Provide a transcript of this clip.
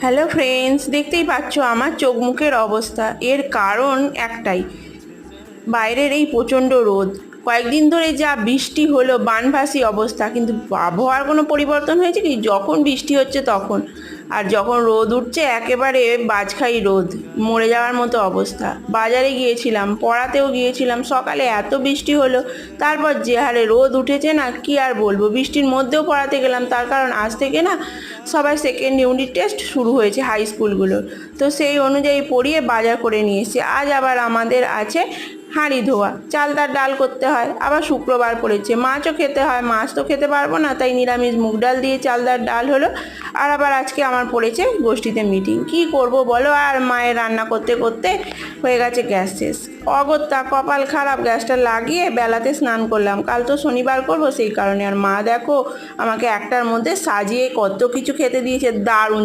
Hello friends দেখতেই পাচ্ছ আমার চোখ মুখের অবস্থা। এর কারণ একটাই। বাইরের এই প্রচণ্ড রোদ। কয়েকদিন ধরে যা বৃষ্টি হলো, বানভাসি অবস্থা। কিন্তু আবহাওয়ার কোনো পরিবর্তন হয়েছে কি? যখন বৃষ্টি হচ্ছে তখন। আর যখন রোদ উঠছে, একেবারে বাজখাই রোদ। মরে যাওয়ার মতো অবস্থা। বাজারে গিয়েছিলাম, পড়াতেও গিয়েছিলাম। সকালে এত বৃষ্টি হলো, তারপর যে হারে রোদ উঠেছে না, কি আর বলব? বৃষ্টির মধ্যেও পড়াতে গেলাম। তার কারণ আজ থেকে না সবাই সেকেন্ড ইউনিট টেস্ট শুরু হয়েছে হাই স্কুলগুলোর তো সেই অনুযায়ী পড়িয়ে বাজার করে নিয়ে আজ আবার আমাদের আছে হাঁড়ি ধোয়া। চালতার ডাল করতে হয়, আবার শুক্রবার পড়েছে। মাছও খেতে হয়, মাছ তো খেতে পারব না, তাই নিরামিষ মুগ ডাল দিয়ে চালদার ডাল হলো। আর আবার আজকে আমার পড়েছে গোষ্ঠীতে মিটিং কি করব বলো? আর মায়ের রান্না করতে করতে হয়ে গেছে গ্যাস শেষ। অগত্যা কপাল খারাপ, গ্যাসটা লাগিয়ে বেলাতে স্নান করলাম। কাল তো শনিবার করব, সেই কারণে। আর মা দেখো, আমাকে একটার মধ্যে সাজিয়ে কত কিছু খেতে দিয়েছে। দারুণ